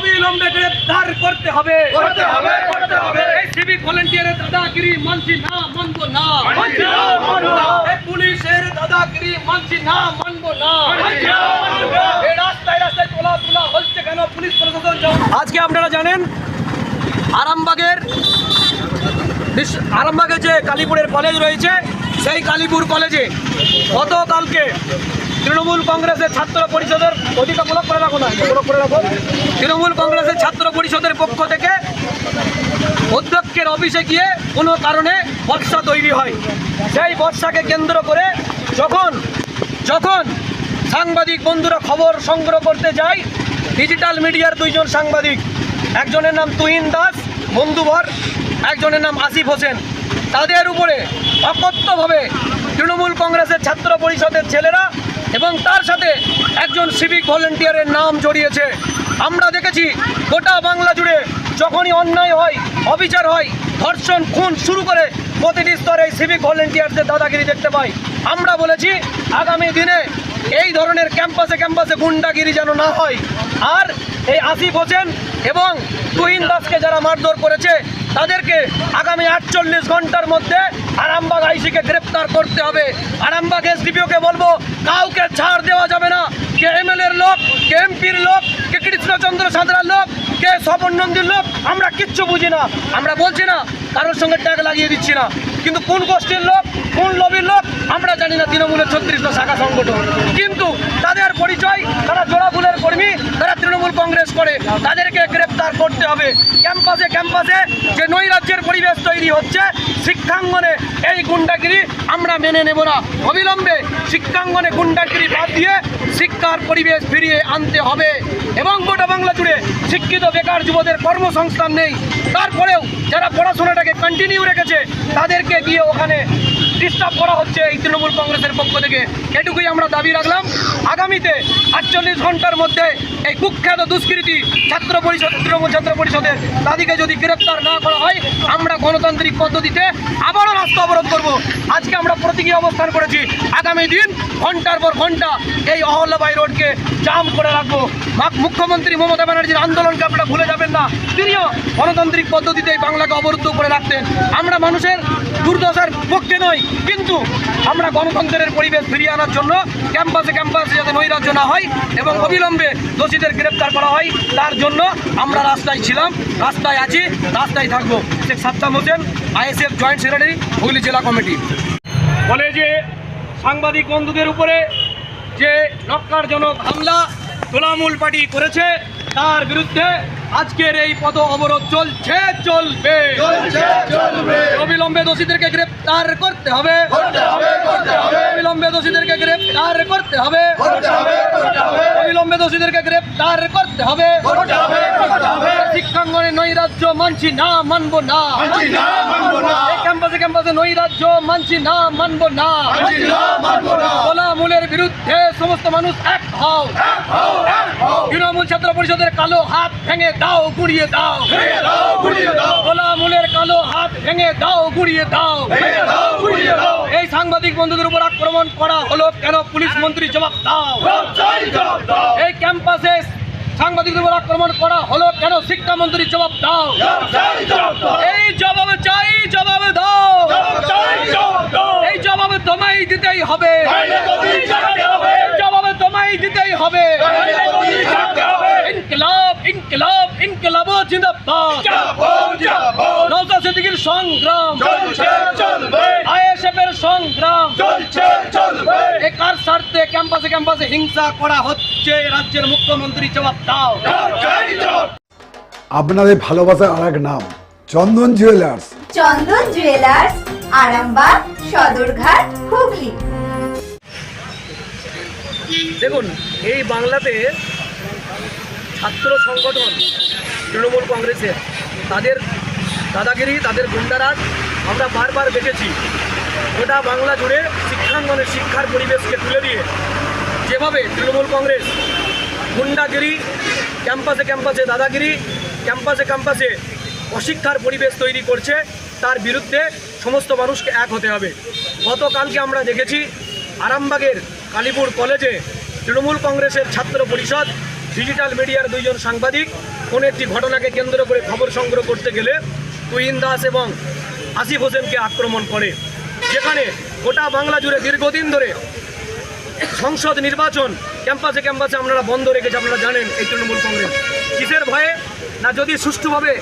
অবিলম্বে গ্রেফতার করতে হবে। এই সিভিক ভলেন্টিয়ারের দাদাগিরি মানছি না মানবো না। এই পুলিশের দাদাগিরি মানছি না মানবো না। এই রাস্তায় রাস্তায় তোলা তোলা হচ্ছে কেন পুলিশ প্রশাসন আজকে আপনারা জানেন আরামবাগের বিশ্ব- আরামবাগে যে কালীপুরের কলেজ রয়েছে সেই কালীপুর কলেজে গতকালকে তৃণমূল কংগ্রেসের ছাত্র পরিষদের অধিকার ব্লক করে রাখো না। করে রাখো। তৃণমূল কংগ্রেসের ছাত্র পরিষদের পক্ষ থেকে অধ্যক্ষের অফিসে গিয়ে কোনো কারণে বর্ষা তৈরি হয়। সেই বর্ষাকে কেন্দ্র করে যখন যখন সাংবাদিক বন্ধুরা খবর সংগ্রহ করতে যায় ডিজিটাল মিডিয়ার দুইজন সাংবাদিক, একজনের নাম তুহিন দাস বন্ধুভর একজনের নাম আসিফ হোসেন। তাদের উপরে অকথ্যভাবে তৃণমূল কংগ্রেসের ছাত্র পরিষদের ছেলেরা এবং তার সাথে একজন সিভিক ভলেন্টিয়ারের নাম জড়িয়েছে। আমরা দেখেছি, গোটা বাংলা জুড়ে যখনই অন্যায় হয়, অবিচার হয়, ধর্ষণ, খুন শুরু করে প্রতিটি স্তরে সিভিক ভলেন্টিয়ারদের দাদাগিরি দেখতে পাই। আমরা বলেছি, আগামী দিনে এই ধরনের ক্যাম্পাসে ক্যাম্পাসে গুন্ডাগিরি যেন না হয়। আর এই আসিফ হোসেন এবং তুহিন দাসকে যারা মারধর করেছে, তাদেরকে আগামী আটচল্লিশ ঘণ্টার মধ্যে আরামবাগ আইসিকে গ্রেপ্তার করতে হবে। আরামবাগ এসডিপিওকে বলব, কাউকে ছাড় দেওয়া যাবে না। কে এমএলএর লোক, কে এমপির লোক, কে কৃষ্ণচন্দ্র সাঁতরার লোক, কে স্বপন নন্দীর লোক, আমরা কিচ্ছু বুঝি না। আমরা বলছি না, কারোর সঙ্গে ট্যাগ লাগিয়ে দিচ্ছি না। কিন্তু কোন গোষ্ঠীর লোক, কোন লবির লোক, আমরা জানি না তৃণমূলের ছত্রিশটা শাখা সংগঠন। কিন্তু তাদের পরিচয়, তারা জোড়াফুলের কর্মী, তারা তৃণমূল কংগ্রেস করে, তাদেরকে গ্রেপ্তার করতে হবে। ক্যাম্পাসে ক্যাম্পাসে যে নৈরাজ্যের পরিবেশ তৈরি হচ্ছে, শিক্ষাঙ্গনে এই গুন্ডাগিরি আমরা মেনে নেব না। অবিলম্বে শিক্ষাঙ্গনে গুন্ডাগিরি বাদ দিয়ে শিক্ষার পরিবেশ ফিরিয়ে আনতে হবে। এবং গোটা বাংলা জুড়ে শিক্ষিত বেকার যুবদের কর্মসংস্থান নেই। তারপরেও যারা পড়াশোনাটাকে কন্টিনিউ রেখেছে, তাদেরকে গিয়ে ওখানে ডিস্টার্ব করা হচ্ছে এই তৃণমূল কংগ্রেসের পক্ষ থেকে। এটুকুই আমরা দাবি রাখলাম। আগামীতে আটচল্লিশ ঘণ্টার মধ্যে এই কুখ্যাত দুষ্কৃতী ছাত্র পরিষদ তৃণমূল ছাত্র পরিষদের তাদেরকে যদি গ্রেপ্তার না করা হয়, আমরা গণতান্ত্রিক পদ্ধতিতে আবারও রাস্তা অবরোধ করব। আজকে আমরা প্রতীকী অবস্থান করেছি। আগামী দিন ঘণ্টার পর ঘণ্টা এই অহল্লাবাই রোডকে জাম করে রাখব। মুখ্যমন্ত্রী মমতা ব্যানার্জির আন্দোলনকে আপনারা ভুলে যাবেন না। তিনিও গণতান্ত্রিক পদ্ধতিতে বাংলাকে অবরুদ্ধ করে রাখতেন। আমরা মানুষের দুর্দশার পক্ষে নই। কিন্তু আমরা গণতন্ত্রের পরিবেশ ফিরিয়ে আনার জন্য ক্যাম্পাসে ক্যাম্পাসে যাতে নৈরাজ্য না হয় এবং অবিলম্বে দোষীদের গ্রেপ্তার করা হয়, তার জন্য আমরা রাস্তায় ছিলাম, রাস্তায় আছি, রাস্তায় থাকব। Sheikh Saddam Hossain, ISF joint secretary, Hooghly জেলা কমিটি। কলেজে সাংবাদিক বন্ধুদের উপরে যে নক্কারজনক হামলা তোলামূল পার্টি করেছে, তার বিরুদ্ধে আজকের এই পদ অবরোধ চলছে, চলবে। অবিলম্বে দোষীদেরকে গ্রেপ্তার করতে হবে। অবিলম্বে দোষীদেরকে গ্রেপ্তার করতে হবে। অবিলম্বে দোষীদেরকে গ্রেপ্তার করতে হবে। শিক্ষাঙ্গনে নই রাজ্য মানছি না মানবো না। এই ক্যাম্পাসে নই রাজ্য মানছি না মানবো না। তোলামূলের বিরুদ্ধে সমস্ত মানুষ এক হও। তৃণমূল ছাত্র পরিষদের কালো হাত ভেঙে দাও গুড়িয়ে দাও। তোলামূলের কালো হাত ভেঙে দাও গুড়িয়ে দাও। এই সাংবাদিক বন্ধুদের উপর আক্রমণ করা হলো কেন? পুলিশ মন্ত্রী জবাব দাও। এই ক্যাম্পাসে সাংবাদিকদের উপর আক্রমণ করা হলো কেন? শিক্ষা শিক্ষামন্ত্রী জবাব দাও। এই জবাব চাই জবাব দাও। এই জবাব তোমায় দিতেই হবে। জবাব তোমায় দিতেই হবে। জিন্দাবাদ নৌকা সিদ্দিকির সংগ্রাম। আইএসএফ এর সংগ্রাম। স্বার্থে ক্যাম্পাসে ক্যাম্পাসে হিংসা করা হচ্ছে? রাজ্যের মুখ্যমন্ত্রী জবাব দাও। আপনাদের ভালোবাসার আর এক নাম চন্দন জুয়েলার্স। চন্দন জুয়েলার্স আরামবাগ সদরঘাট হুগলি। দেখুন এই বাংলাতে ছাত্র সংগঠন তৃণমূল কংগ্রেসের। তাদের দাদাগিরি, তাদের গুন্ডারাজ আমরা বারবার দেখেছি। গোটা বাংলা জুড়ে শিক্ষাঙ্গনের শিক্ষার পরিবেশকে তুলে দিয়ে যেভাবে তৃণমূল কংগ্রেস গুন্ডাগিরি, ক্যাম্পাসে ক্যাম্পাসে দাদাগিরি, ক্যাম্পাসে ক্যাম্পাসে অশিক্ষার পরিবেশ তৈরি করছে, তার বিরুদ্ধে সমস্ত মানুষকে এক হতে হবে। গতকালকে আমরা দেখেছি আরামবাগের কালীপুর কলেজে তৃণমূল কংগ্রেসের ছাত্র পরিষদ ডিজিটাল মিডিয়ার দুইজন সাংবাদিক কোনো একটি ঘটনাকে কেন্দ্র করে খবর সংগ্রহ করতে গেলে তুহিন দাস এবং আসিফ হোসেনকে আক্রমণ করে, যেখানে গোটা বাংলা জুড়ে দীর্ঘদিন ধরে সংসদ নির্বাচন, ক্যাম্পাসে ক্যাম্পাসে আপনারা বন্ধ রেখেছে, আপনারা জানেন এই তৃণমূল কংগ্রেস। কিসের ভয়ে? না যদি সুষ্ঠুভাবে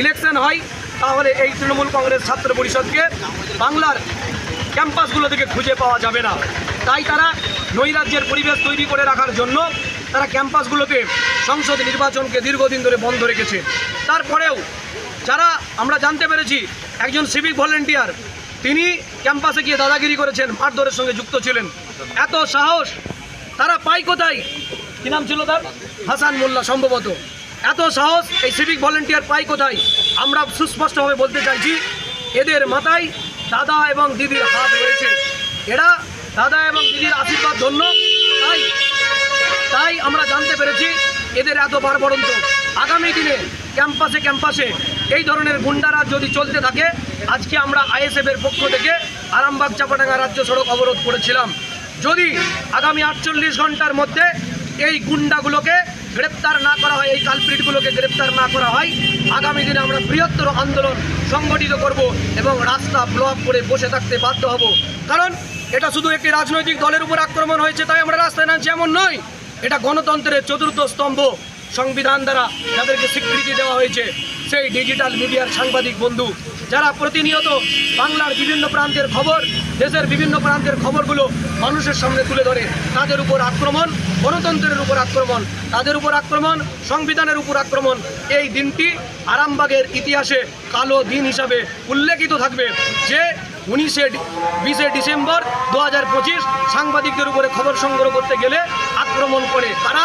ইলেকশন হয়, তাহলে এই তৃণমূল কংগ্রেস ছাত্র পরিষদকে বাংলার ক্যাম্পাসগুলো থেকে খুঁজে পাওয়া যাবে না। তাই তারা নৈরাজ্যের পরিবেশ তৈরি করে রাখার জন্য তারা ক্যাম্পাসগুলোতে সংসদ নির্বাচনকে দীর্ঘদিন ধরে বন্ধ রেখেছে। তারপরেও যারা, আমরা জানতে পেরেছি, একজন সিভিক ভলেন্টিয়ার তিনি ক্যাম্পাসে গিয়ে দাদাগিরি করেছেন, মারধরের সঙ্গে যুক্ত ছিলেন। এত সাহস, তারা পায় কোথায়? কী নাম ছিল তার? হাসান মোল্লা সম্ভবত। এত সাহস, এই সিভিক ভলেন্টিয়ার পায় কোথায়? আমরা সুস্পষ্টভাবে বলতে চাইছি, এদের মাথায় দাদা এবং দিদির হাত রয়েছে। এরা দাদা এবং দিদির আশীর্বাদ ধন্য। তাই আমরা জানতে পেরেছি এদের এত বারবরন্ত আগামী দিনে ক্যাম্পাসে ক্যাম্পাসে এই ধরনের গুন্ডারা যদি চলতে থাকে, আজকে আমরা আইএসএফ এর পক্ষ থেকে আরামবাগ চাপাডাঙ্গা রাজ্য সড়ক অবরোধ করেছিলাম। যদি আগামী আটচল্লিশ ঘণ্টার মধ্যে এই গুন্ডাগুলোকে গ্রেপ্তার না করা হয়, এই কালপ্রিটগুলোকে গ্রেপ্তার না করা হয়, আগামী দিনে আমরা বৃহত্তর আন্দোলন সংগঠিত করব এবং রাস্তা ব্লক করে বসে থাকতে বাধ্য হব। কারণ এটা শুধু একটি রাজনৈতিক দলের উপর আক্রমণ হয়েছে, তাই আমরা রাস্তায় নামছি, এমন নয়। এটা গণতন্ত্রের চতুর্থ স্তম্ভ সংবিধান দ্বারা যাদেরকে স্বীকৃতি দেওয়া হয়েছে। সেই ডিজিটাল মিডিয়ার সাংবাদিক বন্ধু, যারা প্রতিনিয়ত বাংলার বিভিন্ন প্রান্তের খবর, দেশের বিভিন্ন প্রান্তের খবরগুলো মানুষের সামনে তুলে ধরে। তাদের উপর আক্রমণ, গণতন্ত্রের উপর আক্রমণ, তাদের উপর আক্রমণ, সংবিধানের উপর আক্রমণ, এই দিনটি আরামবাগের ইতিহাসে কালো দিন হিসাবে উল্লেখিত থাকবে। যে উনিশে বিশে ডিসেম্বর দু হাজার পঁচিশ সাংবাদিকদের উপরে খবর সংগ্রহ করতে গেলে আক্রমণ করে তারা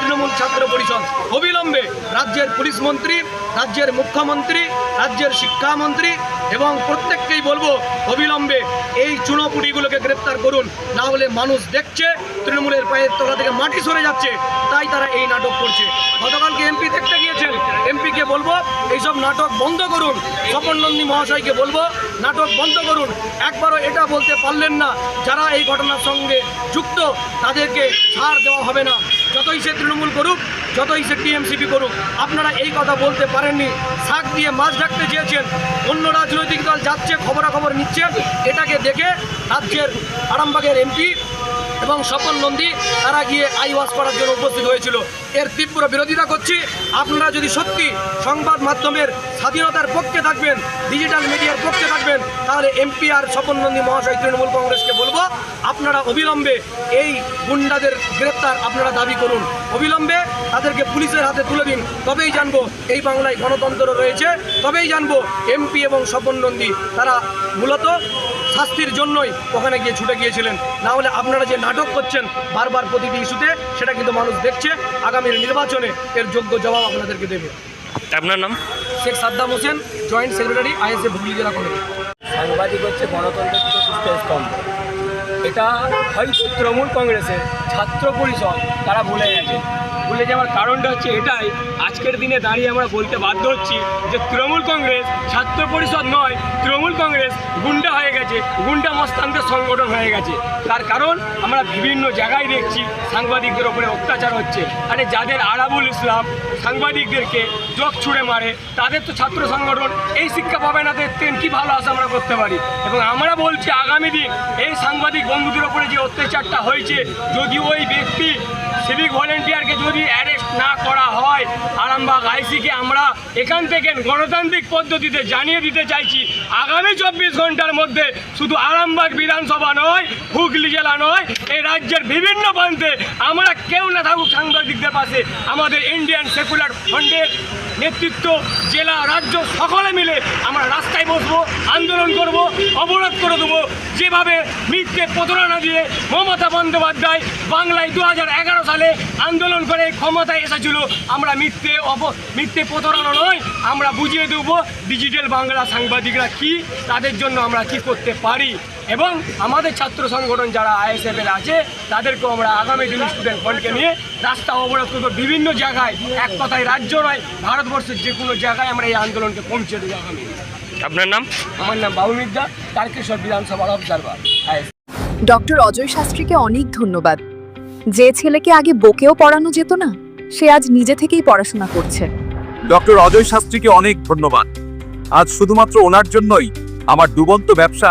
তৃণমূল ছাত্র পরিষদ। অবিলম্বে রাজ্যের পুলিশ মন্ত্রী, রাজ্যের মুখ্যমন্ত্রী, রাজ্যের শিক্ষামন্ত্রী এবং প্রত্যেককেই বলব, অবিলম্বে এই চুনোপুটিগুলোকে গ্রেপ্তার করুন। না হলে মানুষ দেখছে, তৃণমূলের পায়ের তলা থেকে মাটি সরে যাচ্ছে, তাই তারা এই নাটক করছে। গতকালকে এমপি দেখতে গিয়েছেন, এমপিকে বলব, এইসব নাটক বন্ধ করুন। স্বপন নন্দী মহাশয়কে বলব, নাটক বন্ধ করুন। একবারও এটা বলতে পারলেন না, যারা এই ঘটনার সঙ্গে যুক্ত, তাদেরকে ছাড় দেওয়া হবে না। যতই সে তৃণমূল করুক যতই সে টিএমসিপি করুক, আপনারা এই কথা বলতে পারেননি। শাক দিয়ে মাছ ঢাকতে চেয়েছেন। অন্য রাজনৈতিক দল যাচ্ছে, খবরাখবর নিচ্ছেন। এটাকে দেখে রাজ্যের আরামবাগের এমপি এবং স্বপন নন্দী তারা গিয়ে আই ওয়াশ করার জন্য উপস্থিত হয়েছিল। এর তীব্র বিরোধিতা করছি। আপনারা যদি সত্যি সংবাদ মাধ্যমের স্বাধীনতার পক্ষে থাকবেন ডিজিটাল মিডিয়ার পক্ষে থাকবেন, তাহলে এমপি আর স্বপন নন্দী মহাশয় তৃণমূল কংগ্রেসকে বলব, আপনারা অবিলম্বে এই গুন্ডাদের গ্রেপ্তার আপনারা দাবি করুন। অবিলম্বে তাদেরকে পুলিশের হাতে তুলে দিন। তবেই জানব এই বাংলায় গণতন্ত্র রয়েছে। তবেই জানব এমপি এবং স্বপন নন্দী তারা মূলত শাস্তির জন্যই ওখানে গিয়ে ছুটে গিয়েছিলেন। না হলে আপনারা যে নাটক করছেন বারবার প্রতিটি ইস্যুতে সেটা কিন্তু মানুষ দেখছে। আগামীর নির্বাচনে এর যোগ্য জবাব আপনাদেরকে দেবে। আপনার নাম? Sheikh Saddam Hossain joint secretary ISA Hooghly জেলা কমিটি সাংবাদিক হচ্ছে গণতন্ত্রের চতুর্থ স্তম্ভ। এটা হয়তো তৃণমূল কংগ্রেসের ছাত্র পরিষদ তারা ভুলে গেছে। ভুলে যাওয়ার কারণটা হচ্ছে এটাই, আজকের দিনে দাঁড়িয়ে আমরা বলতে বাধ্য হচ্ছি যে তৃণমূল কংগ্রেস ছাত্র পরিষদ নয়, তৃণমূল কংগ্রেস গুন্ডা হয়ে গেছে, গুন্ডা মস্তানদের সংগঠন হয়ে গেছে। তার কারণ আমরা বিভিন্ন জায়গায় দেখছি, সাংবাদিকদের ওপরে অত্যাচার হচ্ছে। আরে যাদের আরাবুল ইসলাম সাংবাদিকদেরকে চোখ ছুঁড়ে মারে, তাদের তো ছাত্র সংগঠন এই শিক্ষা পাবে না দেখতেন কি ভালো আশা আমরা করতে পারি? এবং আমরা বলছি আগামী দিন এই সাংবাদিক বন্ধুদের ওপরে যে অত্যাচারটা হয়েছে, যদি ওই ব্যক্তি সিভিক ভলেন্টিয়ারকে যদি অ্যারেস্ট না করা হয়, আরামবাগ আইসিকে আমরা এখান থেকে গণতান্ত্রিক পদ্ধতিতে জানিয়ে দিতে চাইছি, আগামী চব্বিশ ঘণ্টার মধ্যে শুধু আরামবাগ বিধানসভা নয়, হুগলি জেলা নয়, এই রাজ্যের বিভিন্ন প্রান্তে আমরা কেউ না থাকুক সাংবাদিকদের পাশে, আমাদের ইন্ডিয়ান সেকুলার ফ্রন্টের নেতৃত্ব, জেলা, রাজ্য, সকলে মিলে আমরা রাস্তায় বসবো, আন্দোলন করব, অবরোধ করে দেবো। যেভাবে মিথ্যে প্রতারণা দিয়ে মমতা বন্দ্যোপাধ্যায় বাংলায় দু হাজার এগারো সালে আন্দোলন করে ক্ষমতায় এসেছিল, আমরা মিথ্যে অপ মিথ্যে প্রতারণা নয়, আমরা বুঝিয়ে দেবো, ডিজিটাল বাংলা সাংবাদিকরা কি, তাদের জন্য আমরা কি করতে পারি। এবং আমাদের ছাত্র সংগঠন যারা আইএসএফ এর আছে তাদেরকেও আমরা আগামী দিন স্টুডেন্ট ফ্রন্টকে নিয়ে রাস্তা অবরোধ করব। বিভিন্ন জায়গায় এক কথায় রাজ্য নয় ভারতবর্ষের যে কোনো জায়গায় আমরা এই আন্দোলনকে পৌঁছে দেবো আগামী আপনার নাম? আমার নাম বাবু মির্জা তারকেশ্বর বিধানসভার অবজারভার আইএসএফ। ডক্টর অজয় শাস্ত্রীকে অনেক ধন্যবাদ। যে ছেলেকে আগে বকেও পড়ানো যেত না সে আজ নিজে থেকেই পড়াশোনা করছে। ডক্টর অজয় শাস্ত্রীকে অনেক ধন্যবাদ। আজ শুধুমাত্র ওনার জন্যই আমার ডুবন্ত ব্যবসা